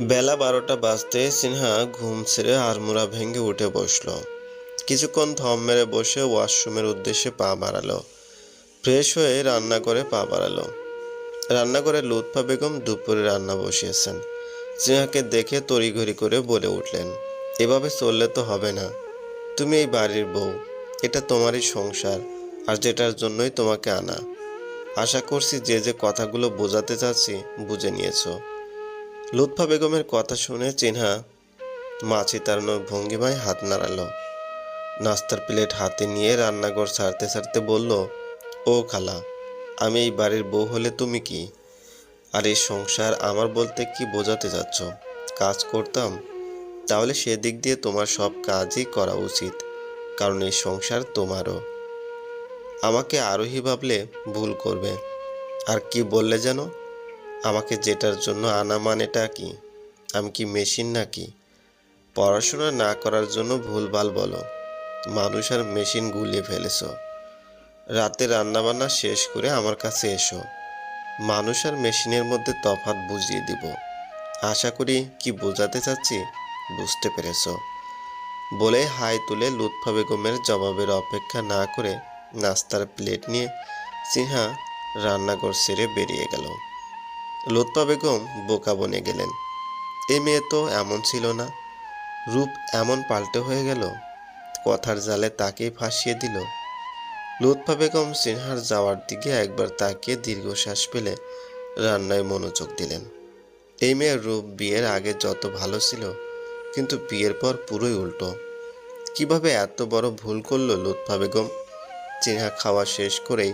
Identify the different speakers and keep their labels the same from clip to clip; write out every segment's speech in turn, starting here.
Speaker 1: বেলা বারোটা বাজতে সিনহা ঘুম ছেড়ে আড়মোড়া ভেঙে উঠে বসল। কিছুক্ষণ থম মেরে বসে ওয়াশরুমের উদ্দেশ্যে পা বাড়ালো। ফ্রেশ হয়ে রান্না করে পা বাড়ালো। রান্নাঘরে লুৎফা বেগম দুপুরে রান্না বসিয়েছেন। সিনহাকে দেখে তড়িঘড়ি করে বলে উঠলেন, এভাবে চললে তো হবে না। তুমি এই বাড়ির বউ। এটা তোমারই সংসার আর যেটার জন্যই তোমাকে আনা। আশা করছি যে যে কথাগুলো বোঝাতে চাচ্ছি বুঝে নিয়েছো। লুৎফা বেগমের কথা শুনে চিনহা মাছি তাড়ানোর ভঙ্গিমায় হাত নাড়ালো। নাস্তার প্লেট হাতে নিয়ে রান্নাঘর সারতে সারতে বলল, ও খালা, আমি এই বাড়ির বউ হলে তুমি কি? আর এই সংসার আমার বলতে কি বোঝাতে যাচ্ছ কাজ করতাম, তাহলে সেদিক দিয়ে তোমার সব কাজই করা উচিত, কারণ এই সংসার তোমারও। আমাকে আরোহী ভাবলে ভুল করবে, আর কি বললে যেন? আমাকে যেটার জন্য আনা মানেটা কি? আমি কি মেশিন নাকি? পড়াশোনা না করার জন্য ভুলভাল বলো। মানুষ আর মেশিন গুলিয়ে ফেলেছ। রাতে রান্নাবান্না শেষ করে আমার কাছে এসো। মানুষ আর মেশিনের মধ্যে তফাৎ বুঝিয়ে দিব। আশা করি কি বোঝাতে চাচ্ছি বুঝতে পেরেছ। বলে হাই তুলে লুৎফা বেগমের জবাবের অপেক্ষা না করে নাস্তার প্লেট নিয়ে সিনহা রান্নাঘর সেরে বেরিয়ে গেল। লুৎফা বেগম বোকা বনে গেলেন। এ মেয়ে তো এমন ছিল না। রূপ এমন পাল্টে হয়ে গেল, কথার জালে তাকেই ফাঁসিয়ে দিল। লুৎফা বেগম সিনহার যাওয়ার দিকে একবার তাকিয়ে দীর্ঘশ্বাস ফেলে রান্নায় মনোযোগ দিলেন। এই মেয়ের রূপ বিয়ের আগে যত ভালো ছিল, কিন্তু বিয়ের পর পুরোই উল্টো। কীভাবে এত বড় ভুল করল লুৎফা বেগম? চিনহা খাওয়া শেষ করেই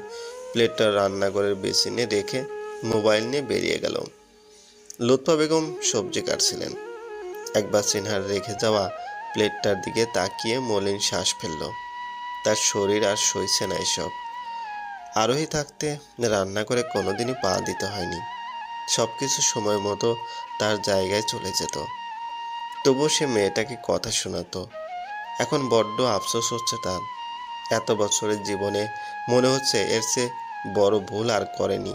Speaker 1: প্লেটটা রান্নাঘরের বেসিনে রেখে মোবাইল নিয়ে বেরিয়ে গেল। লুৎফা বেগম সবজি কাটছিলেন। একবার সিনহার রেখে যাওয়া প্লেটটার দিকে তাকিয়ে মলিন শ্বাস ফেলল। তার শরীর আর সইছে না এসব। আরোহী থাকতে রান্না করে কোনোদিনই পা দিতে হয়নি। সব কিছু সময় মতো তার জায়গায় চলে যেত। তবুও সে মেয়েটাকে কথা শোনাতো। এখন বড্ড আফসোস হচ্ছে তার। এত বছরের জীবনে মনে হচ্ছে এর চেয়ে বড় ভুল আর করেনি।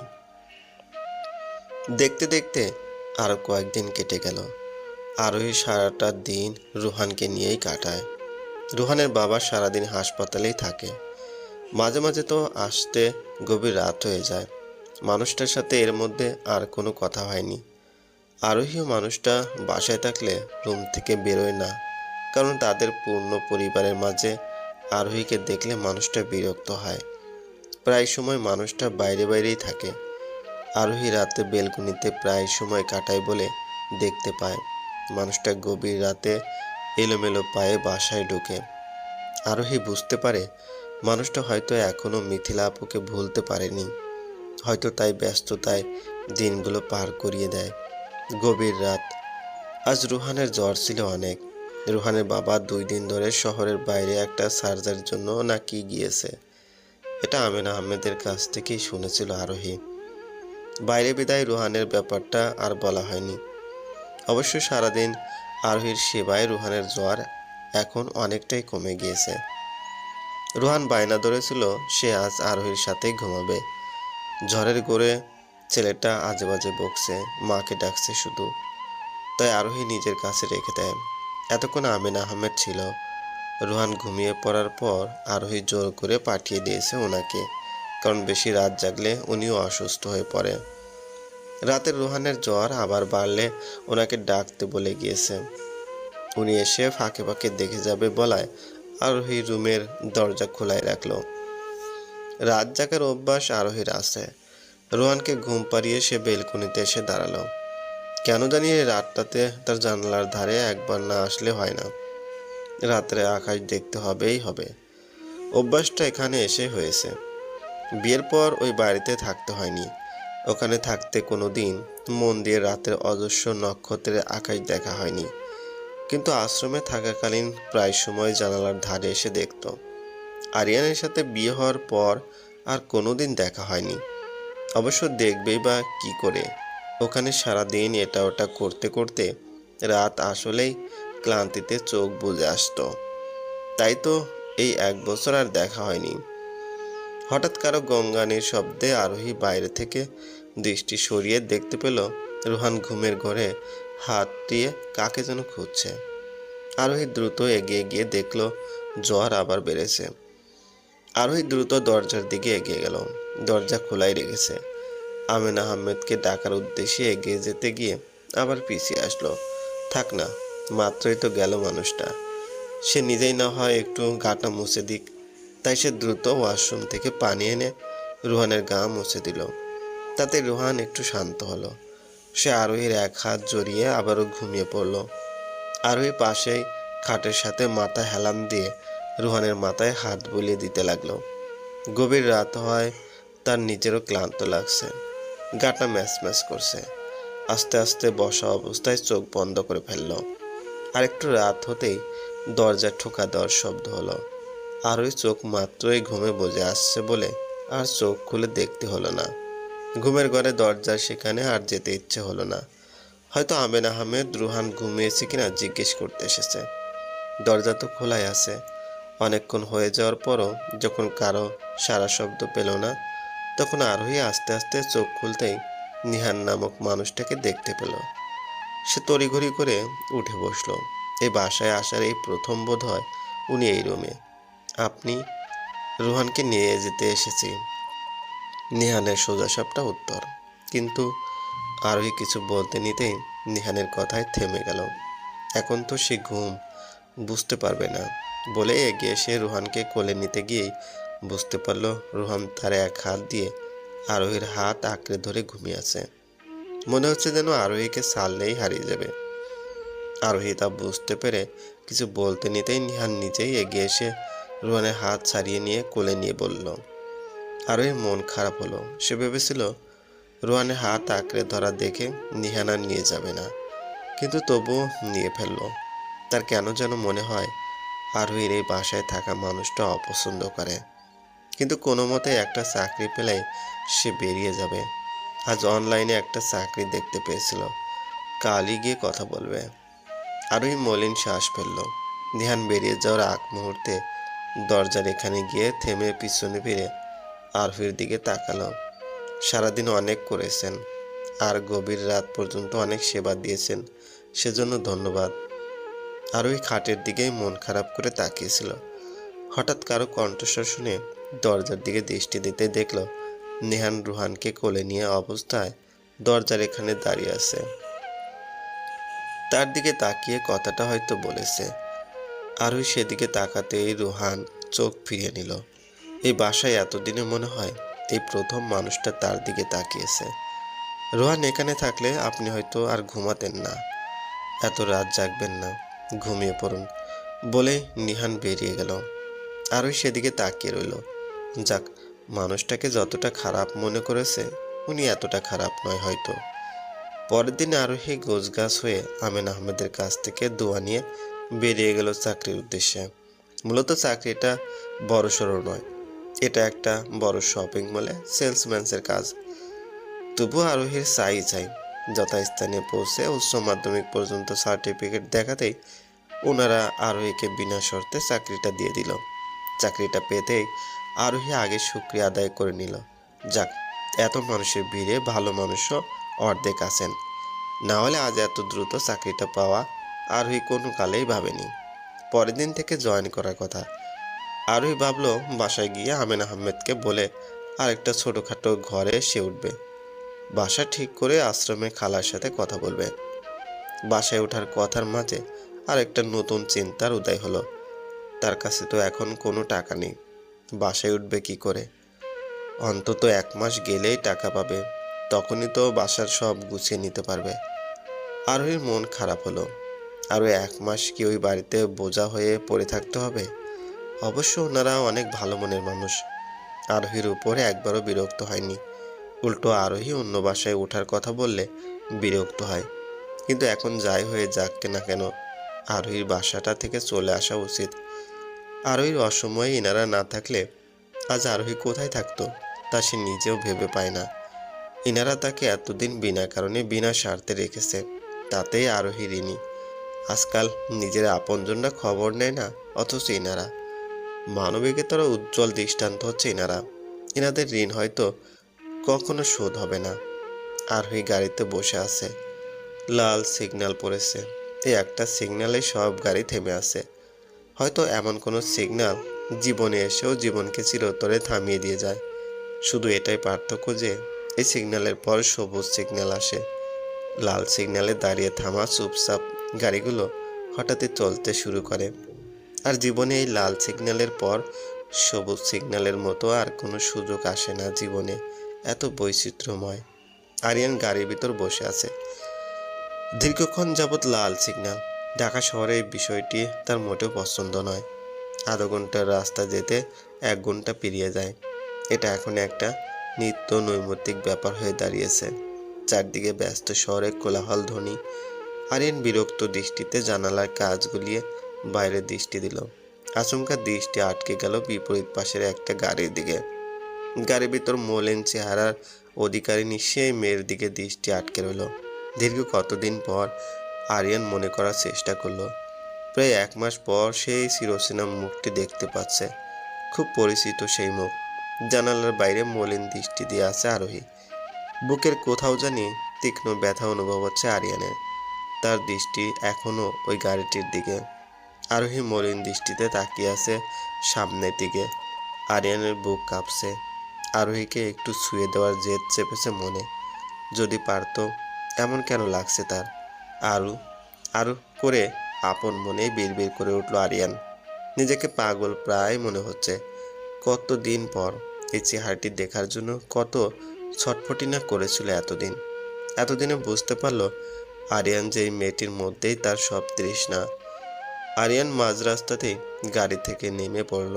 Speaker 1: দেখতে দেখতে আরও কয়েকদিন কেটে গেল। আরোহী সারাটা দিন রুহানকে নিয়েই কাটায়। রুহানের বাবা সারাদিন হাসপাতালেই থাকে। মাঝে মাঝে তো আসতে গভীর রাত হয়ে যায়। মানুষটার সাথে এর মধ্যে আর কোনো কথা হয়নি। আরোহীও মানুষটা বাসায় থাকলে রুম থেকে বেরোয় না, কারণ তাদের পূর্ণ পরিবারের মাঝে আরোহীকে দেখলে মানুষটা বিরক্ত হয়। প্রায় সময় মানুষটা বাইরে বাইরেই থাকে। আরোহী রাতে বেলকুনিতে প্রায় সময় কাটায় বলে দেখতে পায়। মানুষটা গভীর রাতে এলোমেলো পায়ে বাসায় ঢোকে। আরোহী বুঝতে পারে, মানুষটা হয়তো এখনও মিথিলা আপুকে ভুলতে পারেনি। হয়তো তাই ব্যস্ততায় দিনগুলো পার করিয়ে দেয়। গভীর রাত। আজ রুহানের জ্বর ছিল অনেক। রুহানের বাবা দুই দিন ধরে শহরের বাইরে একটা সার্জারির জন্য নাকি গিয়েছে। এটা আমিনা আহমেদের কাছ থেকেই শুনেছিল আরোহী। বাইরে বিদায় রুহানের ব্যাপারটা আর বলা হয়নি। অবশ্য সারাদিন আরোহীর সেবায় রুহানের জ্বর এখন অনেকটাই কমে গিয়েছে। রুহান বায়না ধরেছিল সে আজ আরোহীর সাথেই ঘুমাবে। ঝড়ের গোড়ে ছেলেটা আজে বাজে বকছে, মাকে ডাকছে শুধু। তাই আরোহী নিজের কাছে রেখে দেয়। এতক্ষণ আমিন আহমেদ ছিল। রুহান ঘুমিয়ে পড়ার পর আরোহী জোর করে পাঠিয়ে দিয়েছে ওনাকে। কারণ বেশি রাত জাগলে উনিও অসুস্থ হয়ে পড়ে। রাতের রুহানের জ্বর আবার বাড়লে ওনাকে ডাকতে বলে গিয়েছে। উনি এসে ফাঁকে ফাঁকে দেখে যাবে বলায় আরোহী রুমের দরজা খোলাই রাখল। রাত জাগার অভ্যাস আরোহীর আছে। রোহানকে ঘুম পাড়িয়ে সে বেলকুনিতে এসে দাঁড়াল। কেন জানি রাতটাতে তার জানালার ধারে একবার না আসলে হয় না। রাত্রে আকাশ দেখতে হবেই হবে। অভ্যাসটা এখানে এসে হয়েছে। বিয়ের পর ওই বাড়িতে থাকতে হয়নি। ওখানে থাকতে কোনো দিন মন দিয়ে রাতের অজস্র নক্ষত্রের আকাশ দেখা হয়নি। কিন্তু আশ্রমে থাকাকালীন প্রায় সময় জানালার ধারে এসে দেখত। আরিয়ানের সাথে বিয়ে হওয়ার পর আর কোনো দিন দেখা হয়নি। অবশ্য দেখবেই বা কি করে। ওখানে সারা দিন এটা ওটা করতে করতে রাত আসলেই ক্লান্তিতে চোখ বুঝে আসতো। তাই তো এই এক বছর আর দেখা হয়নি। হঠাৎ কারও গঙ্গানির শব্দে আরোহী বাইরে থেকে দৃষ্টি সরিয়ে দেখতে পেল রুহান ঘুমের ঘরে হাত দিয়ে কাকে যেন খুঁজছে। আরোহী দ্রুত এগিয়ে গিয়ে দেখল জ্বর আবার বেড়েছে। আরোহী দ্রুত দরজার দিকে এগিয়ে গেল। দরজা খোলাই রেখেছে। আমিন আহমেদকে ডাকার উদ্দেশ্যে এগিয়ে যেতে গিয়ে আবার পিছিয়ে আসলো। থাক না, মাত্রই তো গেল মানুষটা। সে নিজেই না হয় একটু গাটা মুছে দিক। তাই সে দ্রুত ওয়াশরুম থেকে পানি এনে রুহানের গা মুছে দিল। তাতে রুহান একটু শান্ত হলো। সে আরোহীর এক হাত জড়িয়ে আবারও ঘুমিয়ে পড়ল। আরোহী পাশেই খাটের সাথে মাথা হেলান দিয়ে রুহানের মাথায় হাত বুলিয়ে দিতে লাগল। গভীর রাত হয় তার নিজেরও ক্লান্ত লাগছে। গাটা ম্যাচ ম্যাচ করছে। আস্তে আস্তে বসা অবস্থায় চোখ বন্ধ করে ফেলল। আর একটু রাত হতেই দরজা ঠোকা দেওয়ার শব্দ হলো। আর ওই চোখ মাত্রই ঘুমে বজে আসছে বলে আর চোখ খুলে দেখতে হলো না। ঘুমের ঘরে দরজার সেখানে আর যেতে ইচ্ছে হলো না। হয়তো আমেন আহমেদ রুহান ঘুমিয়েছে কিনা জিজ্ঞেস করতে এসেছে। দরজা তো খোলাই আছে। অনেকক্ষণ হয়ে যাওয়ার পরও যখন কারও সারা শব্দ পেল না, তখন আরোহী আস্তে আস্তে চোখ খুলতেই নিহান নামক মানুষটাকে দেখতে পেল। সে তড়িঘড়ি করে উঠে বসল। এই বাসায় আসার এই প্রথম বোধ হয় উনি এই রুমে। আপনি রুহানকে নিয়ে যেতে এসেছি। নিহানের সোজা সবটা উত্তর। কিন্তু আরোহী কিছু বলতে নিতেই নিহানের কথায় থেমে গেল। এখন তো সে ঘুম, বুঝতে পারবে না। বলে এগিয়ে সে রুহানকে কোলে নিতে গিয়েই বুঝতে পারল রুহান তার এক হাত দিয়ে আরোহীর হাত আঁকড়ে ধরে ঘুমিয়ে আছে। মনে হচ্ছে যেন আরোহীকে ছাড়লেই হারিয়ে যাবে। আরোহী তা বুঝতে পেরে কিছু বলতে নিতেই নিহান নিজেই এগিয়ে এসে রুহানের হাত ছাড়িয়ে নিয়ে কোলে নিয়ে বলল আরোহীর মন খারাপ হলো। সে ভেবেছিল, রুহানের হাত আঁকড়ে ধরা দেখে নিহান নিয়ে যাবে না। কিন্তু তবুও নিয়ে ফেলল। তার কেন যেন মনে হয় আরোহীর এই বাসায় থাকা মানুষটা অপছন্দ করে। কিন্তু কোনো মতে একটা চাকরি পেলে সে বেরিয়ে যাবে। আজ অনলাইনে একটা চাকরি দেখতে পেয়েছিল। কালই গিয়ে কথা বলবে। আরোহী মলিন শ্বাস ফেলল। ধ্যান বেরিয়ে যাওয়ার আগ মুহূর্তে দরজার এখানে গিয়ে থেমে পিছনে ফিরে আরফির দিকে তাকালো। সারাদিন অনেক করেছেন আর গভীর রাত পর্যন্ত অনেক সেবা দিয়েছেন, সেজন্য ধন্যবাদ। আর ওই খাটের দিকেই মন খারাপ করে তাকিয়েছিল। হঠাৎ কারও কণ্ঠস্বর শুনে দরজার দিকে দৃষ্টি দিতে দেখল, নেহান রুহানকে কোলে নিয়ে অবস্থায় দরজার এখানে দাঁড়িয়ে আছে। তার দিকে তাকিয়ে কথাটা হয়তো বলেছে। আরোহী সেদিকে তাকাতেই রুহান চোখ ফিরিয়ে নিল। এই বাসায় এতদিনে মনে হয় এই প্রথম মানুষটা তার দিকে তাকিয়েছে। রোহান এখানে থাকলে আপনি হয়তো আর ঘুমাতেন না। এত রাত জাগবেন না, ঘুমিয়ে পড়ুন বলে নিহান বেরিয়ে গেল। আরোই সেদিকে তাকিয়ে রইল। যাক, মানুষটাকে যতটা খারাপ মনে করেছে, উনি এতটা খারাপ নয় হয়তো। পরের দিন আরোহী গোছগাছ হয়ে আমিন আহমেদের কাছ থেকে দোয়া নিয়ে বেরিয়ে গেল চাকরির উদ্দেশ্যে। মূলত চাকরিটা বড় সড়ো নয়, এটা একটা বড় শপিং মলে সেলসম্যানসের কাজ। তবুও আরোহীর চাই চাই, যথাস্থানে পৌঁছে উচ্চ মাধ্যমিক পর্যন্ত সার্টিফিকেট দেখাতেই ওনারা আরোহীকে বিনা শর্তে চাকরিটা দিয়ে দিল। চাকরিটা পেতেই আরোহী আগে শুক্রিয়া আদায় করে নিল। যাক, এত মানুষের ভিড়ে ভালো মানুষও অর্ধেক আছেন। না হলে আজ এত দ্রুত চাকরিটা পাওয়া আরোহী কোনো কালেই ভাবেনি। পরের দিন থেকে জয়েন করার কথা। আরোহী ভাবলো বাসায় গিয়ে আমেন আহমেদকে বলে আরেকটা ছোটোখাটো ঘরে সে উঠবে। বাসা ঠিক করে আশ্রমে খালার সাথে কথা বলবে। বাসায় ওঠার কথার মাঝে আরেকটা নতুন চিন্তার উদয় হলো। তার কাছে তো এখন কোনো টাকা নেই। বাসায় উঠবে কি করে? অন্তত এক মাস গেলেই টাকা পাবে। তখনই তো বাসার সব গুছিয়ে নিতে পারবে। আরোহীর মন খারাপ হলো। আরও এক মাস কি ওই বাড়িতে বোঝা হয়ে পড়ে থাকতে হবে? অবশ্য ওনারা অনেক ভালো মনের মানুষ। আরোহীর উপরে একবারও বিরক্ত হয়নি। উল্টো আরোহী অন্য বাসায় ওঠার কথা বললে বিরক্ত হয়। কিন্তু এখন যাই হয়ে যাক না কেন, আরোহীর বাসাটা থেকে চলে আসা উচিত। আরোহীর অসময়ে এনারা না থাকলে আজ আরোহী কোথায় থাকতো তা সে নিজেও ভেবে পায় না। ইনারা তাকে এতদিন বিনা কারণে বিনা স্বার্থে রেখেছে, তাতেই আরোহী ঋণী। আজকাল নিজের আপনজনরা খবর নেয় না, অথচ ইনারা মানবিকতার উজ্জ্বল দৃষ্টান্ত হচ্ছে ইনারা এনাদের ঋণ হয়তো কখনো শোধ হবে না। আরোহী গাড়িতে বসে আছে। লাল সিগন্যাল পড়েছে। এই একটা সিগন্যালে সব গাড়ি থেমে আছে। হয়তো এমন কোনো সিগন্যাল জীবনে এসেও জীবনকে চিরতরে থামিয়ে দিয়ে যায়। শুধু এটাই পার্থক্য যে, এই সিগন্যালের পর সবুজ সিগন্যাল আসে। লাল সিগন্যালে দাঁড়িয়ে থামা চুপচাপ গাড়িগুলো হঠাৎই চলতে শুরু করে। আর জীবনে এই লাল সিগন্যালের পর সবুজ সিগন্যালের মতো আর কোনো সুযোগ আসে না জীবনে, এত বৈচিত্র্যময়। আরিয়ান গাড়ির ভিতর বসে আছে। দীর্ঘক্ষণ যাবৎ লাল সিগন্যাল। ঢাকা শহরে এই বিষয়টি তার মোটেও পছন্দ নয়। আধা ঘণ্টার রাস্তা যেতে এক ঘণ্টা পেরিয়ে যায়। এটা এখন একটা নিত্য নৈমিত্তিক ব্যাপার হয়ে দাঁড়িয়েছে। চারদিকে ব্যস্ত শহরে কোলাহল ধ্বনি। আরিয়ান বিরক্ত দৃষ্টিতে জানালার কাজ গুলিয়ে বাইরে দৃষ্টি দিল। আচমকা দৃষ্টি আটকে গেল বিপরীত পাশের একটা গাড়ির দিকে। গাড়ির ভিতর মলিন চেহারার অধিকারী সেই মেয়ের দিকে দৃষ্টি আটকে রইল। দীর্ঘ কতদিন পর আরিয়ান মনে করার চেষ্টা করল। প্রায় এক মাস পর সেই চিরচেনা মুখটি দেখতে পাচ্ছে। খুব পরিচিত সেই মুখ। জানালার বাইরে মলিন দৃষ্টি দিয়ে আছে আরোহী। বুকের কোথাও জানি তীক্ষ্ণ ব্যথা অনুভব হচ্ছে আরিয়ানের। তার দৃষ্টি এখনও ওই গাড়িটির দিকে। আরোহী মলিন দৃষ্টিতে তাকিয়ে আছে সামনের দিকে। আরিয়ানের বুক কাঁপছে। আরোহীকে একটু ছুঁয়ে দেওয়ার জেদ চেপেছে মনে। যদি পারতো, এমন কেন লাগছে তার? আরু আরু করে আপন মনে বিড়বিড় করে উঠল আরিয়ান। নিজেকে পাগল প্রায় মনে হচ্ছে। কত দিন পর এই চেহারাটি দেখার জন্য কত ছটফটি না করেছিল এতদিন। এতদিনে বুঝতে পারল আরিয়ান যে মেয়েটির মধ্যেই তার সব তৃষ্ণা। আরিয়ান মাঝ রাস্তাতেই গাড়ি থেকে নেমে পড়ল।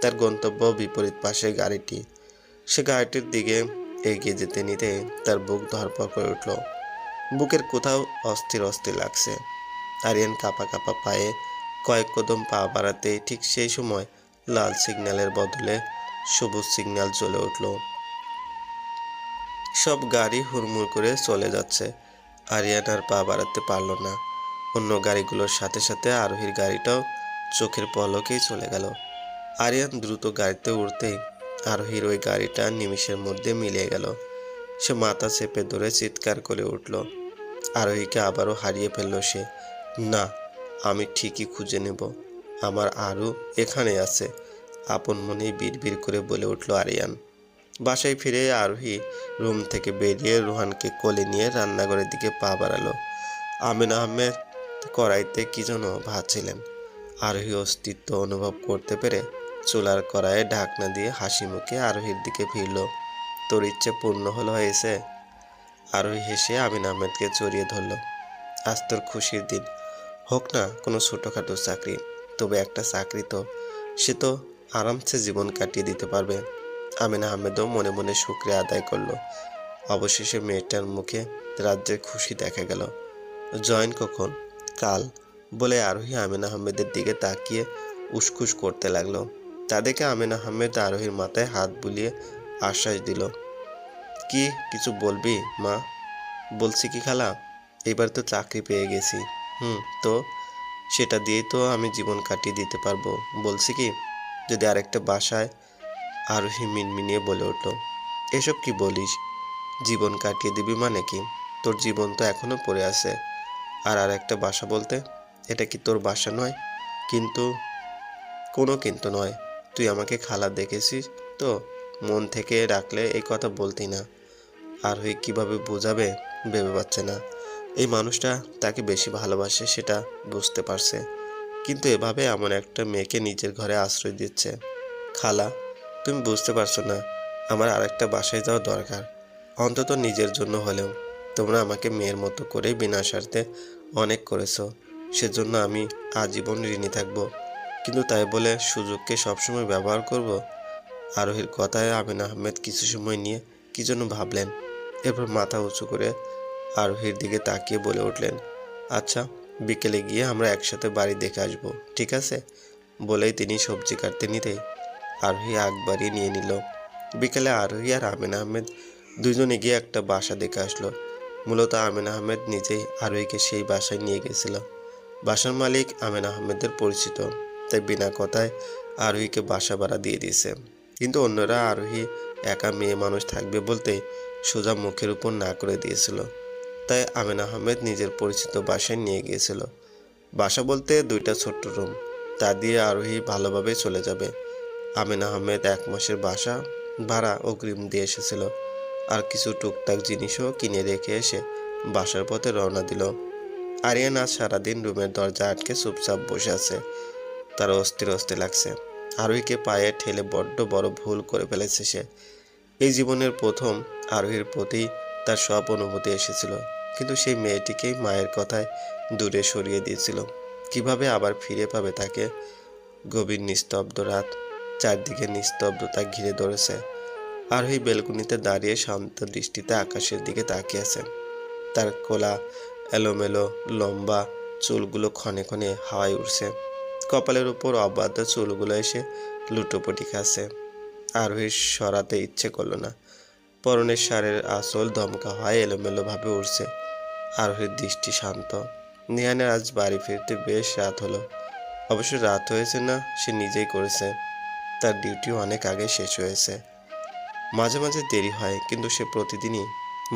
Speaker 1: তার গন্তব্য বিপরীত পাশে গাড়িটি। সে গাড়িটির দিকে এগিয়ে যেতে নিতে তার বুক ধরপড় করে উঠল। বুকের কোথাও অস্থির অস্থির লাগছে। আরিয়ান কাপা কাপা পায়ে কয়েক কদম পা বাড়াতে ঠিক সেই সময় লাল সিগন্যালের বদলে সবুজ সিগন্যাল চলে উঠল। সব গাড়ি হুড়মুড় করে চলে যাচ্ছে। আরিয়ান আর পা বাড়াতে পারল না। অন্য গাড়িগুলোর সাথে সাথে আরোহীর গাড়িটাও চোখের পলকেই চলে গেল। আরিয়ান দ্রুত গাড়িতে উঠতেই আরোহীর ওই গাড়িটা নিমিষের মধ্যে মিলিয়ে গেল। সে মাথা চেপে ধরে চিৎকার করে উঠল। আরোহীকে আবারও হারিয়ে ফেলল সে। না, আমি ঠিকই খুঁজে নেব। আমার আরও এখানে আছে। আপন মনেই বিড়বিড় করে বলে উঠল আরিয়ান। বাসায় ফিরে আরোহী রুম থেকে বেরিয়ে রোহানকে কোলে নিয়ে রান্নাঘরের দিকে পা বাড়ালো। আমিন আহমেদ কড়াইতে কি যেন ভাজছিলেন। আরোহী অস্তিত্ব অনুভব করতে পেরে চুলার কড়াইয়ে ঢাকনা দিয়ে হাসি মুখে আরোহীর দিকে ফিরল। তোর ইচ্ছে পূর্ণ হলো হয়েছে? আরোহী হেসে আমিন আহমেদকে জড়িয়ে ধরল। আজ তোর খুশির দিন। হোক না, কোনো ছোটোখাটো চাকরি। তবে একটা চাকরি তো। সে তো আরামসে জীবন কাটিয়ে দিতে পারবে। আমিন আহমেদও মনে মনে শুক্রিয়া আদায় করল। অবশেষে মেয়েটার মুখে রাজ্যের খুশি দেখা গেল। জয়েন কখন? কাল, বলে আরোহী আমিন আহমেদের দিকে তাকিয়ে উসখুস করতে লাগল। তাদেরকে আমিন আহমেদ আরোহীর মাথায় হাত বুলিয়ে আশ্বাস দিল। কি, কিছু বলবি, মা? বলছি কি খালা? এবার তো চাকরি পেয়ে গেছি। হুম, তো? সেটা দিয়েই তো আমি জীবন কাটিয়ে দিতে পারব। বলছি কি, যদি আরেকটা বাসায় আরোহী মিনমিনিয়ে বলে উঠল, এসব কি বলিস? জীবন কাটিয়ে দিবি মানে কি? তোর জীবন তো এখনও পড়ে আছে। আর আর একটা বাসা বলতে, এটা কি তোর বাসা নয়? কিন্তু, কোনো কিন্তু নয়। তুই আমাকে খালা দেখেছিস তো? মন থেকে রাখলে এই কথা বলতি না। আর হয়ে কীভাবে বোঝাবে ভেবে পাচ্ছে না। এই মানুষটা তাকে বেশি ভালোবাসে সেটা বুঝতে পারছে। কিন্তু এভাবে এমন একটা মেয়েকে নিজের ঘরে আশ্রয় দিচ্ছে। খালা তুমি বুঝতে পারছ না, আমার আরেকটা বাসায় যাওয়া দরকার। অন্তত নিজের জন্য হলেও। তোমরা আমাকে মেয়ের মতো করেই বিনা অনেক করেছ। সেজন্য আমি আজীবন ঋণী থাকব। কিন্তু তাই বলে সুযোগকে সবসময় ব্যবহার করব? আরোহীর কথায় আমিন আহমেদ কিছু সময় নিয়ে কি জন্য ভাবলেন। এরপর মাথা উঁচু করে আরোহীর দিকে তাকিয়ে বলে উঠলেন আচ্ছা বিকেলে গিয়ে আমরা একসাথে বাড়ি দেখে আসব, ঠিক আছে? বলেই তিনি সবজি কাটতে নিতেই আরোহী আগ নিয়ে নিল। বিকেলে আরোহী আর আমিন আহমেদ দুজনে গিয়ে একটা বাসা দেখে আসলো। মূলত আমিন আহমেদ নিজেই আরোহীকে সেই বাসায় নিয়ে গেছিল। বাসার মালিক আমিন আহমেদের পরিচিত, তাই বিনা কথায় আরোহীকে বাসা ভাড়া দিয়ে দিয়েছে। কিন্তু অন্যরা আরোহী একা মেয়ে মানুষ থাকবে বলতে সোজা মুখের উপর না করে দিয়েছিল। তাই আমিন আহমেদ নিজের পরিচিত বাসায় নিয়ে গিয়েছিল। বাসা বলতে দুইটা ছোট্ট রুম, তা দিয়ে আরোহী ভালোভাবে চলে যাবে। আমিন আহমেদ এক মাসের বাসা ভাড়া অগ্রিম দিয়ে এসেছিল। আর কিছু টুকটাক জিনিসও কিনে রেখে এসে বাসার পথে রওনা দিল। আরিয়ান আজ সারাদিন রুমের দরজা আটকে চুপচাপ বসে আছে। তার অস্থির অস্থির লাগছে। আরোহীকে পায়ে ঠেলে বড্ড বড় ভুল করে ফেলেছে সে। এই জীবনের প্রথম আরোহীর প্রতি তার সব অনুভূতি এসেছিল। কিন্তু সেই মেয়েটিকেই মায়ের কথায় দূরে সরিয়ে দিয়েছিল। কীভাবে আবার ফিরে পাবে তাকে? গভীর নিস্তব্ধ রাত। চারদিকে নিস্তব্ধতা ঘিরে ধরেছে। আর আরোহী বেলকুনিতে দাঁড়িয়ে শান্ত দৃষ্টিতে আকাশের দিকে তাকিয়ে আছে। তার কোলা, এলোমেলো, লম্বা চুলগুলো ক্ষণে ক্ষণে হাওয়ায় উঠছে কপালের উপর অবাধ্য চুলগুলো এসে লুটোপুটি খাচ্ছে। আর আরোহীর সরাতে ইচ্ছে করল না। পরনের সারের আসল দমকা হয় এলোমেলোভাবে উঠছে আরোহীর দৃষ্টি শান্ত। নিহানের আজ বাড়ি ফিরতে বেশ রাত হলো। অবশ্য রাত হয়েছে না, সে নিজেই করেছে। তার ডিউটি অনেক আগে শেষ হয়েছে। মাঝে মাঝে দেরি হয়, কিন্তু সে প্রতিদিনই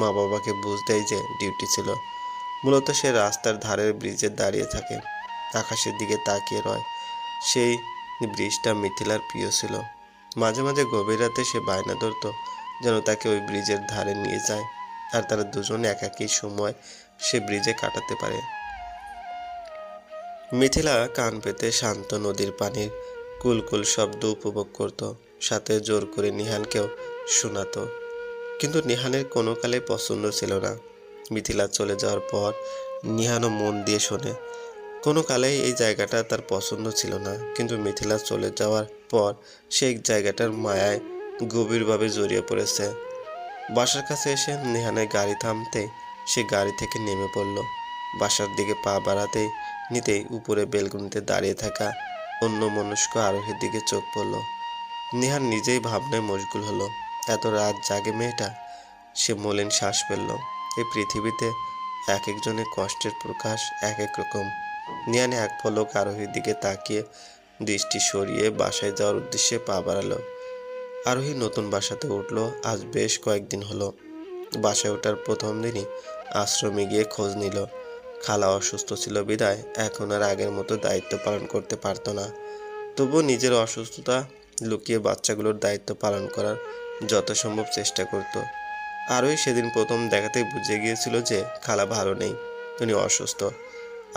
Speaker 1: মা বাবাকে বুঝ দেয় যে ডিউটি ছিল। মূলত সে রাস্তার ধারের ব্রিজে দাঁড়িয়ে থাকে, আকাশের দিকে তাকিয়ে রয়। সেই ব্রিজটা মিথিলার প্রিয় ছিল। মাঝে মাঝে গভীর রাতে সে বায়না ধরতো, যেন তাকে ওই ব্রিজের ধারে নিয়ে যায়, আর তারা দুজনে একাকী সময় সে ব্রিজে কাটাতে পারে। মিথিলা কান পেতে শান্ত নদীর পানির কুলকুল শব্দ উপভোগ করত, সাথে জোর করে নিহানকেও শোনাতো। কিন্তু নিহানের কোনো কালে পছন্দ ছিল না। মিথিলা চলে যাওয়ার পর নিহানও মন দিয়ে শোনে। কোনো কালেই এই জায়গাটা তার পছন্দ ছিল না, কিন্তু মিথিলা চলে যাওয়ার পর সেই জায়গাটার মায়ায় গভীরভাবে জড়িয়ে পড়েছে। বাসার কাছে এসে নিহানের গাড়ি থামতে সে গাড়ি থেকে নেমে পড়ল। বাসার দিকে পা বাড়াতে নিতেই উপরে বেলকুনিতে দাঁড়িয়ে থাকা অন্য মনস্ক আরোহীর দিকে চোখ পড়ল। নিহান নিজেই ভাবনায় মশগুল হলো। এত রাত জাগে মেয়েটা? সে মলিন শ্বাস ফেলল। এই পৃথিবীতে এক একজনের কষ্টের প্রকাশ এক এক রকম। নিয়ানে এক পলক আরোহীর দিকে তাকিয়ে দৃষ্টি সরিয়ে বাসায় যাওয়ার উদ্দেশ্যে পা বাড়ালো। আরোহী নতুন বাসাতে উঠল। আজ বেশ কয়েকদিন হলো। বাসায় ওঠার প্রথম দিনই আশ্রমে গিয়ে খোঁজ নিল। খালা অসুস্থ ছিল বিদায়, এখন আর আগের মতো দায়িত্ব পালন করতে পারতো না। তবুও নিজের অসুস্থতা লুকিয়ে বাচ্চাগুলোর দায়িত্ব পালন করার যত সম্ভব চেষ্টা করত। আরোহী সেদিন প্রথম দেখাতেই বুঝে গিয়েছিল যে খালা ভালো নেই, উনি অসুস্থ।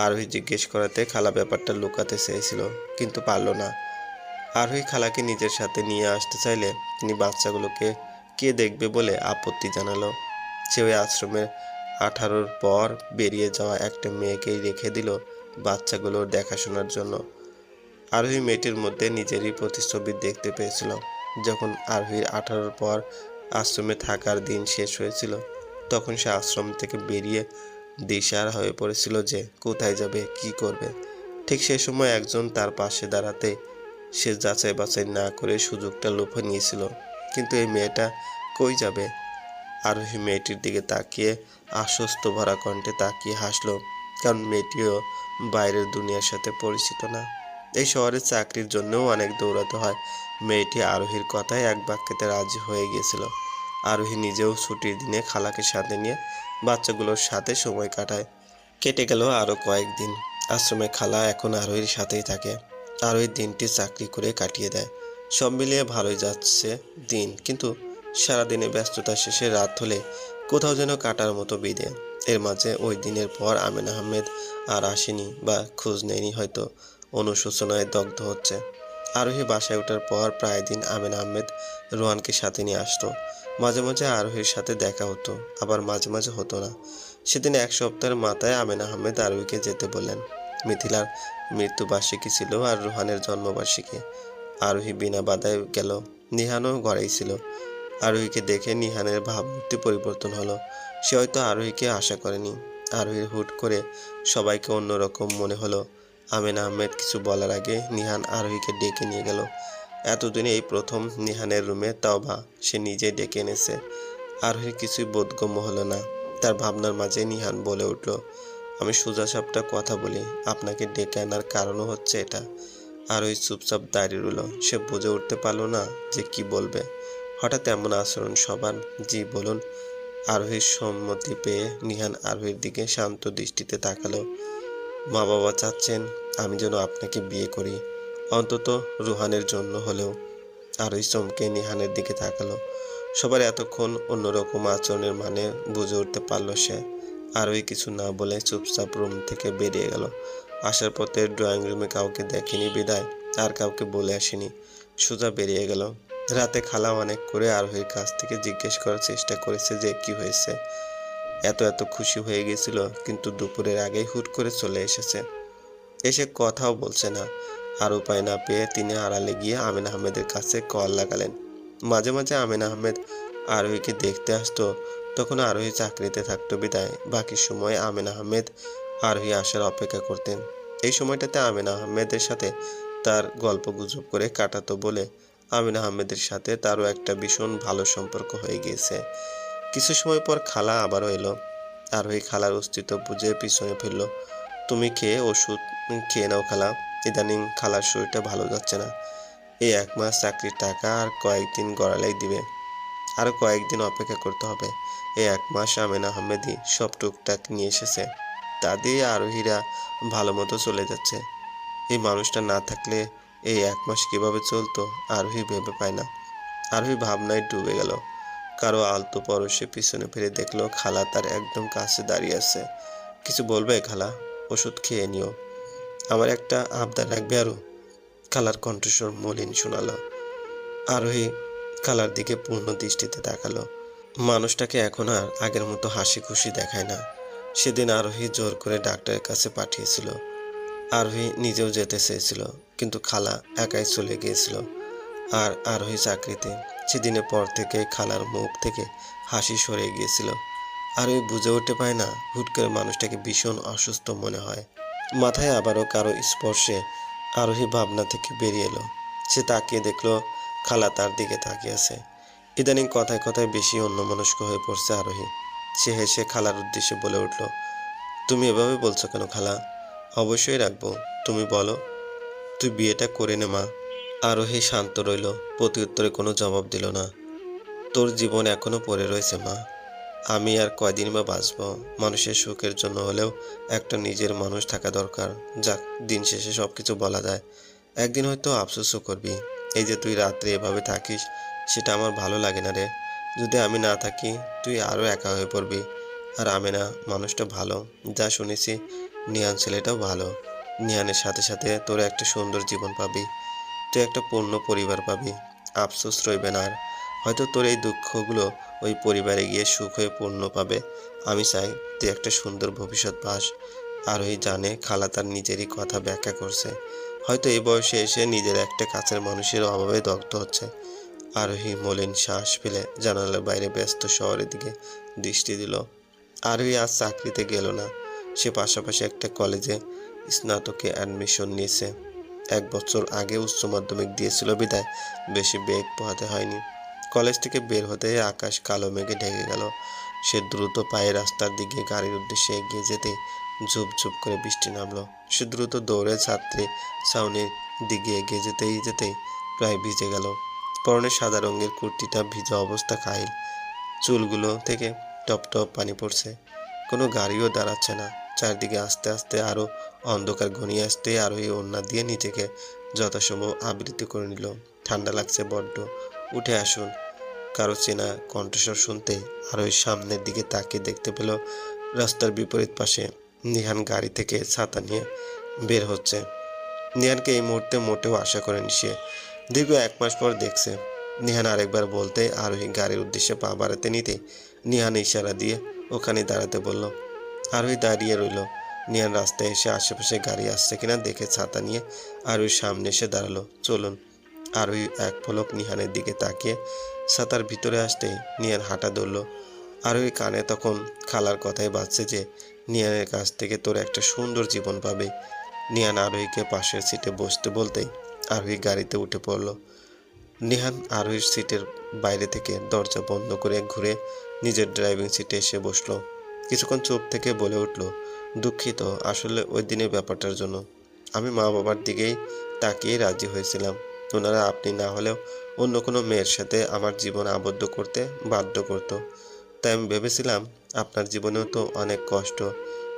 Speaker 1: আরোহী জিজ্ঞেস করাতে খালা ব্যাপারটা লুকাতে চেয়েছিল, কিন্তু পারল না। আরোহী খালাকে নিজের সাথে নিয়ে আসতে চাইলে তিনি বাচ্চাগুলোকে কে দেখবে বলে আপত্তি জানালো। সে ওই আশ্রমের আঠারোর পর বেরিয়ে যাওয়া একটা মেয়েকেই রেখে দিল বাচ্চাগুলোর দেখাশোনার জন্য। আরোহী মেয়েটির মধ্যে নিজেরই প্রতিচ্ছবি দেখতে পেয়েছিল, যখন আরোহীর আঠারোর পর আশ্রমে থাকার দিন শেষ হয়েছিল, তখন সে আশ্রম থেকে বেরিয়ে দিশার হয়ে পড়েছিল যে কোথায় যাবে, কি করবে। ঠিক সে সময় একজন তার পাশে দাঁড়াতে সে যাচাই বাছাই না করে সুযোগটা লোভে নিয়েছিল, কিন্তু এই মেয়েটা কই যাবে? আরোহী মেয়েটির দিকে তাকিয়ে আশ্বস্ত ভরা কণ্ঠে তাকিয়ে হাসলো, কারণ মেয়েটিও বাইরের দুনিয়ার সাথে পরিচিত না। এই শহরে চাকরির জন্যও অনেক দৌড়াতে হয়। মেয়েটি আরোহীর কথায় এক বাক্যেতে রাজি হয়ে গিয়েছিল। আরোহী নিজেও ছুটির দিনে খালাকে সাথে নিয়ে বাচ্চাগুলোর সাথে সময় কাটায়। কেটে গেল আরও কয়েকদিন আশ্রমে খালা এখন আরোহীর সাথেই থাকে। আরোহীর দিনটি চাকরি করে কাটিয়ে দেয়। সব মিলিয়ে ভালোই যাচ্ছে দিন, কিন্তু সারাদিনে ব্যস্ততা শেষে রাত হলে কোথাও যেন কাটার মতো বিদে। এর মাঝে ওই দিনের পর আমিন আহমেদ আর আসেনি বা খোঁজ নেয়নি হয়তো, অনুশোচনায় দগ্ধ হচ্ছে। আরোহী বাসায় ওঠার পর প্রায় দিন আমিন আহমেদ রোহানকে সাথে নিয়ে আসতো। মাঝে মাঝে আরোহীর সাথে দেখা হতো, আবার মাঝে মাঝে হতো না। সেদিন এক সপ্তাহের মাথায় আমিন আহমেদ আরোহীকে যেতে বললেন, মিথিলার মৃত্যুবার্ষিকী ছিল আর রোহানের জন্মবার্ষিকী। আরোহী বিনা বাধায় গেল, নিহানও ঘরেই ছিল। আরোহীকে দেখে নিহানের ভাবমূর্তি পরিবর্তন হলো। সে হয়তো আরোহীকে আশা করেনি। আরোহীর হুট করে সবাইকে অন্যরকম মনে হলো। আমিন আহমেদ কিছু বলার আগে নিহান আরোহীকে ডেকে নিয়ে গেল। এতদিনে এই প্রথম নিহানের রুমে তাও বা সে নিজে ডেকে এনেছে। আরোহীর কিছুই বোধগম্য হলো না। তার ভাবনার মাঝে নিহান বলে উঠল, আমি সোজা সাপটা কথা বলি। আপনাকে ডেকে আনার কারণও হচ্ছে এটা। আর ওই চুপচাপ দাঁড়িয়ে রইল। সে বুঝে উঠতে পারল না যে কি বলবে। হঠাৎ এমন আচরণ সবার জি বলুন। আরোহীর সম্মতি পেয়ে নিহান আরোহীর দিকে শান্ত দৃষ্টিতে তাকালো। মা বাবা চাচ্ছেন আমি যেন আপনাকে বিয়ে করি। অন্তত রুহানের জন্য হলেও। আরোহী চমকে নিহানের দিকে তাকালো। সবার এতক্ষণ অন্যরকম আচরণের মানে বুঝে উঠতে পারল সে। আরোহী কিছু না বলে চুপচাপ রুম থেকে বেরিয়ে গেল। আসার পথে ড্রয়িং রুমে কাউকে দেখেনি বিদায়, আর কাউকে বলে আসেনি। সোজা বেরিয়ে গেল। রাতে খালা অনেক করে আরোহীর কাছ থেকে জিজ্ঞেস করার চেষ্টা করেছে যে কি হয়েছে। এত এত খুশি হয়ে গেছিল, কিন্তু দুপুরের আগেই হুট করে চলে এসেছে। এসে কথাও বলছে না। আর উপায় না পেয়ে তিনি আড়ালে গিয়ে আমিন আহমেদের কাছে কল লাগালেন। মাঝে মাঝে আমিন আহমেদ আরোহীকে দেখতে আসতো, তখন আরোহী চাকরিতে থাকতো বিদায়। বাকি সময় আমিন আহমেদ আরোহী আসার অপেক্ষা করতেন। এই সময়টাতে আমিন আহমেদের সাথে তার গল্প গুজব করে কাটাতো বলে আমিন আহমেদের সাথে তারও একটা ভীষণ ভালো সম্পর্ক হয়ে গিয়েছে। কিছু সময় পর খালা আবারও এলো আরোহী খালার অস্তিত্ব বুঝে পিছনে ফিরল। তুমি খেয়ে ওষুধ খেয়ে নাও খালা। ইদানিং খালার শরীরটা ভালো যাচ্ছে না। এই এক মাস চাকরির টাকা আর কয়েকদিন গড়ালেই দিবে। আরও কয়েকদিন অপেক্ষা করতে হবে। এই এক মাস আমিন আহমেদই সব টুকটাক নিয়ে এসেছে। তা দিয়ে আরোহীরা ভালো মতো চলে যাচ্ছে। এই মানুষটা না থাকলে এই এক মাস কীভাবে চলতো, আরোহী ভেবে পায় না। আরোহী ভাবনায় ডুবে গেল। কারও আলতো পরশে পিছনে ফিরে দেখল খালা তার একদম কাছে দাঁড়িয়ে আছে। কিছু বলবে খালা? ওষুধ খেয়ে নিও। আমার একটা আবদার রাখবে আরও। খালার কণ্ঠস্বর মলিন শোনালো। আরোহী খালার দিকে পূর্ণ দৃষ্টিতে তাকালো। মানুষটাকে এখন আর আগের মতো হাসি খুশি দেখায় না। সেদিন আরোহী জোর করে ডাক্তারের কাছে পাঠিয়েছিল। আরোহী নিজেও যেতে চেয়েছিল। কিন্তু খালা একাই চলে গিয়েছিল আর আরোহী চাকরিতে। সেদিনের পর থেকে খালার মুখ থেকে হাসি সরে গিয়েছিল। আরোহী বুঝে উঠতে পায় না, হুট করে মানুষটাকে ভীষণ অসুস্থ মনে হয়। মাথায় আবারও কারও স্পর্শে আরোহী ভাবনা থেকে বেরিয়ে এলো। সে তাকিয়ে দেখল খালা তার দিকে তাকিয়ে আছে। ইদানিং কথায় কথায় বেশি অন্যমনস্ক হয়ে পড়ছে আরোহী। সে হেসে খালার উদ্দেশ্যে বলে উঠল, তুমি এভাবে বলছো কেন খালা? অবশ্যই রাখব। তুমি বলো। তুই বিয়েটা করে নে, মা। আরোহী শান্ত রইল প্রতি উত্তরে কোনো জবাব দিল না। তোর জীবন এখনও পড়ে রয়েছে, মা। আমি আর কয়দিন বা বাঁচব? মানুষের সুখের জন্য হলেও একটা নিজের মানুষ থাকা দরকার। যাক, দিন শেষে সব কিছু বলা যায়। একদিন হয়তো আফসোসও করবি। এই যে তুই রাত্রে এভাবে থাকিস, সেটা আমার ভালো লাগে না রে। যদি আমি না থাকি, তুই আরও একা হয়ে পড়বি। আর আমি না, মানুষটা ভালো। যা শুনেছি, নিয়ান ছেলেটাও ভালো। নিয়ানের সাথে সাথে তোর একটা সুন্দর জীবন পাবি। তুই একটা পূর্ণ পরিবার পাবি। আফসোস রইবে না আর। হয়তো তোর এই দুঃখগুলো ওই পরিবারে গিয়ে সুখ হয়ে পূর্ণ পাবে। আমি চাই তুই একটা সুন্দর ভবিষ্যৎ পাস। আর ওই জানে খালা তার নিজেরই কথা ব্যাখ্যা করছে। হয়তো এই বয়সে এসে নিজের একটা কাছের মানুষের অভাবে দগ্ধ হচ্ছে। আরোহী মলিন শ্বাস ফেলে জানালার বাইরে ব্যস্ত শহরের দিকে দৃষ্টি দিল। আরোহী আজ চাকরিতে গেল না। সে পাশাপাশি একটা কলেজে স্নাতকে অ্যাডমিশন নিয়েছে। এক বছর আগে উচ্চ মাধ্যমিক দিয়েছিল বিদায়, বেশি বেগ পোহাতে হয়নি। কলেজ থেকে বের হতে আকাশ কালো মেঘে ঢেকে গেল। সে দ্রুত পায়ে রাস্তার দিকে গাড়ির উদ্দেশ্যে এগিয়ে যেতে ঝুপ ঝুপ করে বৃষ্টি নামলো। সে দ্রুত দৌড়ে ছাত্রী ছাউনির দিকে এগিয়ে যেতেই যেতেই প্রায় ভিজে গেল। পরনে সাদা রঙের কুর্তিটা ভিজা অবস্থা খাইল চুলগুলো থেকে টপ টপ পানি পড়ছে। কোনো গাড়িও দাঁড়াচ্ছে না। চারদিকে আস্তে আস্তে আরও অন্ধকার ঘনিয়ে আসতে আরও এই ওড়না দিয়ে নিজেকে যথাসম্ভব আবৃত করে নিল। ঠান্ডা লাগছে বড্ড। উঠে আসুন। কারও চেনা কণ্ঠস্বর শুনতে আর ওই সামনের দিকে তাকিয়ে দেখতে পেল রাস্তার বিপরীত পাশে নিহান গাড়ি থেকে ছাতা নিয়ে বের হচ্ছে। নিহানকে এই মুহূর্তে মোটেও আশা করেনি সে। দীর্ঘ এক মাস পর দেখছে। নিহান আরেকবার বলতে আরোহী গাড়ির উদ্দেশ্যে পা বাড়াতে নিতে নিহান ইশারা দিয়ে ওখানে দাঁড়াতে বলল, আরোহী দাঁড়িয়ে রইল। নিহান রাস্তায় এসে আশেপাশে গাড়ি আসছে কিনা দেখে ছাতা নিয়ে আরোহীর সামনে এসে দাঁড়াল। চলুন আরোহী এক পলক নিহানের দিকে তাকিয়ে ছাতার ভিতরে আসতে নিহান হাঁটা ধরল। আরোহী কানে তখন খালার কথাই বাজছে যে নিহানের কাছ থেকে তোর একটা সুন্দর জীবন পাবে। নিহান আরোহীকে পাশের সিটে বসতে বলতেই আরোহী গাড়িতে উঠে পড়ল। নিহান আরোহীর সিটের বাইরে থেকে দরজা বন্ধ করে ঘুরে নিজের ড্রাইভিং সিটে এসে বসল। কিছুক্ষণ চুপ থেকে বলে উঠল দুঃখিত আসলে ওই দিনের ব্যাপারটার জন্য। আমি মা বাবার দিকেই তাকিয়ে রাজি হয়েছিলাম। ওনারা আপনি না হলেও অন্য কোনো মেয়ের সাথে আমার জীবন আবদ্ধ করতে বাধ্য করত। তাই আমি ভেবেছিলাম, আপনার জীবনেও তো অনেক কষ্ট।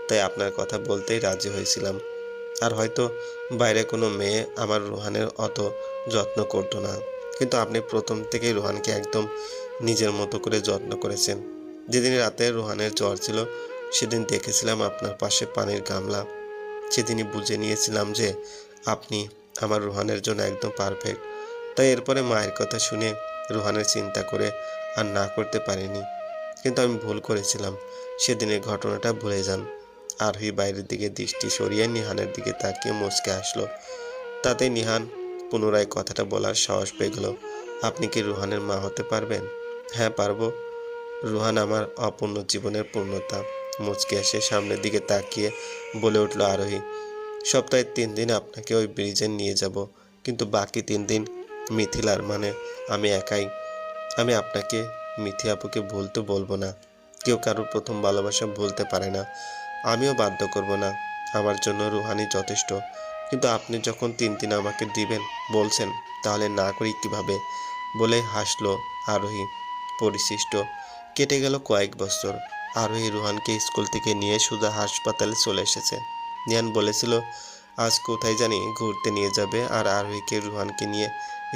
Speaker 1: তাই আপনার কথা বলতেই রাজি হয়েছিলাম। আর হয়তো বাইরে কোনো মেয়ে আমার রুহানের অত যত্ন করতো না। কিন্তু আপনি প্রথম থেকেই রুহানকে একদম নিজের মতো করে যত্ন করেছেন। যেদিন রাতে রুহানের জ্বর ছিল সেদিন দেখেছিলাম আপনার পাশে পানির গামলা। সেদিনই বুঝে নিয়েছিলাম যে আপনি আমার রুহানের জন্য একদম পারফেক্ট তাই এরপরে মায়ের কথা শুনে রুহানের চিন্তা করে আর না করতে পারিনি। কিন্তু আমি ভুল করেছিলাম। সেদিনের ঘটনাটা ভুলে যান। আর আরোহী বাইরের দিকে দৃষ্টি সরিয়ে নিহানের দিকে তাকিয়ে মুচকে আসলো। তাতে নিহান পুনরায় কথাটা বলার সাহস পেয়ে গেল। আপনি কি রুহানের মা হতে পারবেন? হ্যাঁ পারব। রুহান আমার অপূর্ণ জীবনের পূর্ণতা। মুচকে এসে সামনের দিকে তাকিয়ে বলে উঠল, আরোহী, সপ্তাহে তিন দিন আপনাকে ওই ব্রিজে নিয়ে যাব, কিন্তু বাকি তিন দিন মিথিলার মানে আমি একাই। আমি আপনাকে, মিথি আপুকে ভুলতে বলব না। কেউ কারোর প্রথম ভালোবাসা ভুলতে পারে না। আমিও বাধ্য করব না। আমার জন্য রুহানি যথেষ্ট। কিন্তু আপনি যখন তিন দিন আমাকে দিবেন, বলছেন, তাহলে না করি কীভাবে? বলে হাসলো আরোহী, পরিশিষ্ট। কেটে গেল কয়েক বছর। আরোহী রুহানকে স্কুল থেকে নিয়ে সুধা হাসপাতালে চলে এসেছে। নিয়ান বলেছিল, আজ কোথায় জানি ঘুরতে নিয়ে যাবে। আর আরোহীকে রুহানকে নিয়ে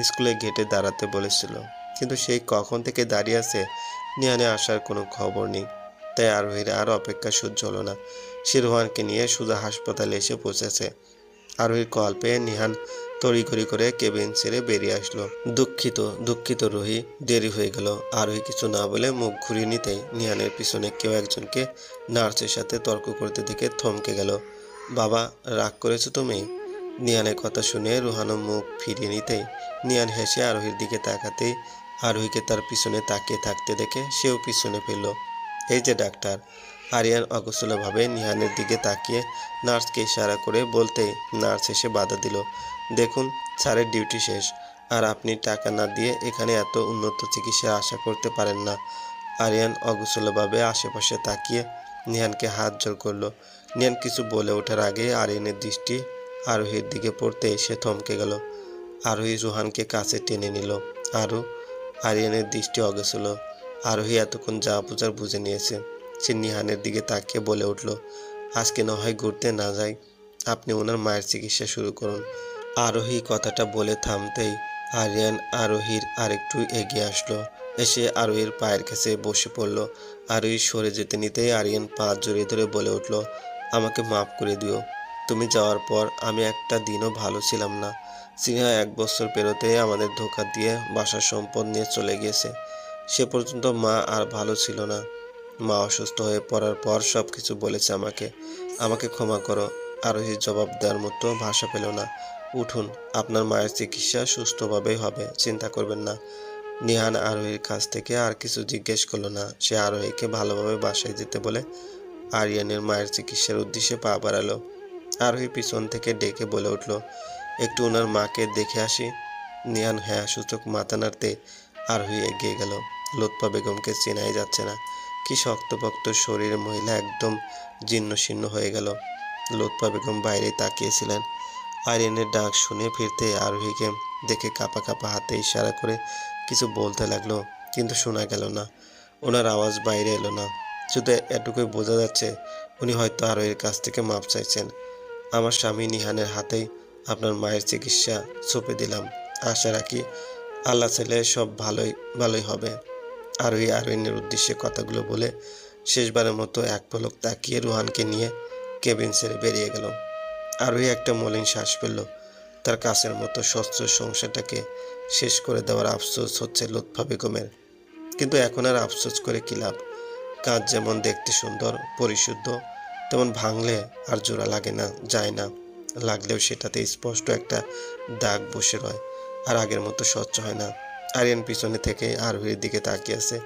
Speaker 1: স্কুলে গেটে দাঁড়াতে বলেছিল। কিন্তু সেই কখন থেকে দাঁড়িয়ে আছে নিয়ানে আসার কোনো খবর নেই। তাই আরোহীর আর অপেক্ষা সহ্য হলো না। সে রোহানকে নিয়ে সুধা হাসপাতালে এসে পৌঁছেছে। আরোহীর কল পেয়ে নিহান তড়িঘড়ি করে কেবিন ছেড়ে বেরিয়ে আসলো। দুঃখিত দুঃখিত রোহি, দেরি হয়ে গেল। আরোহী কিছু না বলে মুখ ঘুরিয়ে নিতেই নিহানের পিছনে কেউ একজনকে নার্সের সাথে তর্ক করতে দেখে থমকে গেল। বাবা, রাগ করেছ তুমি? নিয়ানের কথা শুনে রুহানো মুখ ফিরিয়ে নিতেই নিয়ান হেসে আরোহীর দিকে তাকাতেই আরোহীকে তার পিছনে তাকিয়ে থাকতে দেখে সেও পিছনে ফেলল এই যে ডাক্তার আরিয়ান অগোছলভাবে নিহানের দিকে তাকিয়ে নার্সকে ইশারা করে বলতে নার্স এসে বাধা দিল, দেখুন, স্যারের ডিউটি শেষ, আর আপনি টাকা না দিয়ে এখানে এত উন্নত চিকিৎসা আশা করতে পারেন না। আরিয়ান অগোছলভাবে আশেপাশে তাকিয়ে নিহানকে হাত জোর করল। নিহান কিছু বলে ওঠার আগে আরিয়ানের দৃষ্টি আরোহীর দিকে পড়তে সে থমকে গেল। আরোহী রুহানকে কাছে টেনে নিল। আরও আরিয়ানের দৃষ্টি অগোছল। আরোহী এতক্ষণ যা বুঝার বুঝে নিয়েছে। সে নিহানের দিকে তাকিয়ে বলে উঠল, আজকে না হয় ঘুরতে না যাই। আপনি ওনার মায়ের চিকিৎসা শুরু করুন। আরোহী কথাটা বলে থামতেই আরিয়ান আরোহীর আরেকটু এগিয়ে আসলো। এসে আরোহীর পায়ের কাছে বসে পড়ল। আরোহী সরে যেতে নিতেই আরিয়ান পা জড়িয়ে ধরে বলে উঠল, আমাকে মাফ করে দিও। তুমি যাওয়ার পর আমি একটা দিনও ভালো ছিলাম না। সিনহা এক বছর পেরোতে আমাদের ধোকা দিয়ে বাসার সম্পদ নিয়ে চলে গিয়েছে। সে পর্যন্ত মা আর ভালো ছিল না। মা অসুস্থ হয়ে পড়ার পর সব কিছু বলেছে আমাকে। আমাকে ক্ষমা করো। আরোহী জবাব দেওয়ার মতো ভাষা পেল না। উঠুন, আপনার মায়ের চিকিৎসা সুস্থভাবেই হবে, চিন্তা করবেন না। নিহান আরোহীর কাছ থেকে আর কিছু জিজ্ঞেস করল না। সে আরোহীকে ভালোভাবে বাসায় যেতে বলে আরিয়ানের মায়ের চিকিৎসার উদ্দেশ্যে পা বাড়ালো। আরোহী পিছন থেকে ডেকে বলে উঠল, একটু ওনার মাকে দেখে আসি। নিহান হ্যাঁ সূচক মাথা নাড়তে আরোহী এগিয়ে গেল। লোৎপা বেগমকে চেনাই যাচ্ছে না। কি শক্তপোক্ত শরীরের মহিলা একদম জীর্ণ শীর্ণ হয়ে গেল। লোৎপা বেগম বাইরে তাকিয়েছিলেন। আরিয়ানের ডাক শুনে ফিরতে আরোহীকে দেখে কাপা কাপা হাতে ইশারা করে কিছু বলতে লাগল, কিন্তু শোনা গেল না। ওনার আওয়াজ বাইরে এলো না। শুধু এটুকুই বোঝা যাচ্ছে, উনি হয়তো আরোহীর কাছ থেকে মাপ চাইছেন। আমার স্বামী নিহানের হাতেই আপনার মায়ের চিকিৎসা সঁপে দিলাম। আশা রাখি আল্লাহ ছেলে সব ভালোই ভালোই হবে। আরোহী আরোহিনের উদ্দেশ্যে কথাগুলো বলে শেষবারের মতো এক পলক তাকিয়ে রুহানকে নিয়ে কেবিন ছেড়ে বেরিয়ে গেল। আরোহী একটা মলিন শ্বাস পেল তার কাছের মতো স্বচ্ছ সংসারটাকে শেষ করে দেওয়ার আফসোস হচ্ছে লুৎফা বেগমের। কিন্তু এখন আর আফসোস করে কি লাভ? কাজ যেমন দেখতে সুন্দর, পরিশুদ্ধ, তেমন ভাঙলে আর জোড়া লাগে না, যায় না। লাগলেও সেটাতে স্পষ্ট একটা দাগ বসে রয়, আর আগের মতো স্বচ্ছ হয় না। আরিয়ান পিছনে থেকে আরোহীর দিকে তাকিয়ে আছে।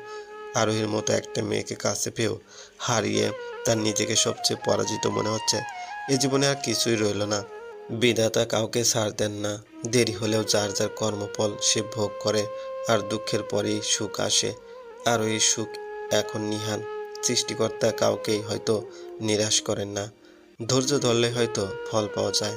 Speaker 1: আরোহীর মতো একটা মেয়েকে কাছে পেয়েও হারিয়ে তার নিজেকে সবচেয়ে পরাজিত মনে হচ্ছে। এ জীবনে আর কিছুই রইল না। বিধাতা কাউকে ছাড় দেন না। দেরি হলেও যার যার কর্মফল সে ভোগ করে, আর দুঃখের পরেই সুখ আসে। আর ওই সুখ এখন নিহান। সৃষ্টিকর্তা কাউকেই হয়তো নিরাশ করেন না। ধৈর্য ধরলে হয়তো ফল পাওয়া যায়।